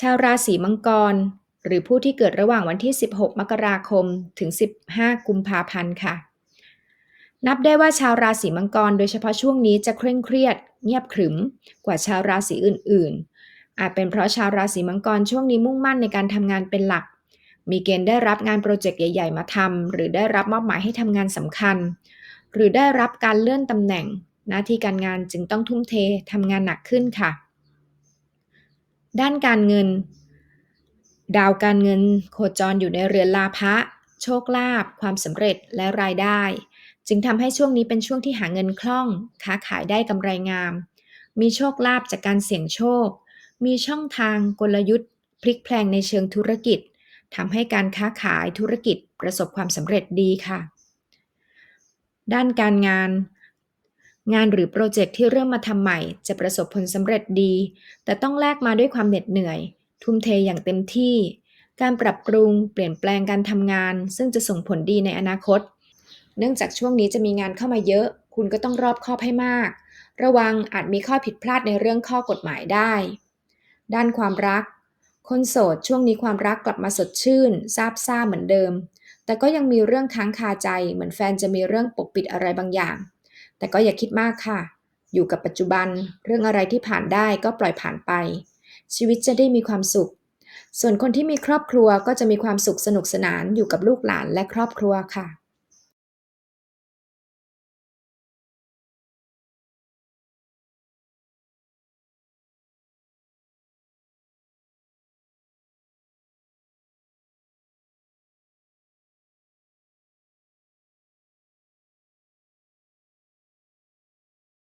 ชาวราศีมังกร หรือผู้ที่เกิดระหว่างวันที่ 16 มกราคม ถึง 15 กุมภาพันธ์ค่ะ นับได้ว่าชาวราศีมังกร โดยเฉพาะช่วงนี้จะเคร่งเครียด เงียบขรึม กว่าชาวราศีอื่น ๆ อาจเป็นเพราะชาวราศีมังกรช่วงนี้มุ่งมั่นในการทำงานเป็นหลัก มีเกณฑ์ได้รับงานโปรเจกต์ใหญ่ ๆ มาทำหรือได้รับมอบหมายให้ทำงานสำคัญ หรือได้รับการเลื่อนตำแหน่ง หน้าที่การงานจึงต้องทุ่มเททำงานหนักขึ้นค่ะ ด้านการเงิน ดาวการเงินโคจรอยู่ในเรือนลาภะโชคลาภความสำเร็จและรายได้ จึงทำให้ช่วงนี้เป็นช่วงที่หาเงินคล่อง ค้าขายได้กำไรงาม มีโชคลาภจากการเสี่ยงโชค มีช่องทางกลยุทธ์ พลิกแพลงในเชิงธุรกิจทำให้การค้าขายธุรกิจประสบความสำเร็จดีค่ะ ด้านการงาน งานหรือโปรเจกต์ที่เริ่มมาทำใหม่ จะประสบผลสำเร็จดี แต่ต้องแลกมาด้วยความเหน็ดเหนื่อย ทุ่มเทอย่างเต็มที่ การปรับปรุง เปลี่ยนแปลงการทำงาน ซึ่งจะส่งผลดีในอนาคต เนื่องจากช่วงนี้จะมีงานเข้ามาเยอะ คุณก็ต้องรอบคอบให้มาก ระวังอาจมีข้อผิดพลาดในเรื่องข้อกฎหมายได้ ด้านความรัก คนโสดช่วงนี้ความรักกลับมาสดชื่น ซาบซ่าเหมือนเดิม แต่ก็ยังมีเรื่องค้างคาใจ เหมือนแฟนจะมีเรื่องปกปิดอะไรบางอย่าง แต่ก็อย่าคิดมากค่ะ อยู่กับปัจจุบัน เรื่องอะไรที่ผ่านได้ก็ปล่อยผ่านไป ชีวิตจะได้มีความสุข ส่วนคนที่มีครอบครัวก็จะมีความสุขสนุกสนานอยู่กับลูกหลานและครอบครัวค่ะ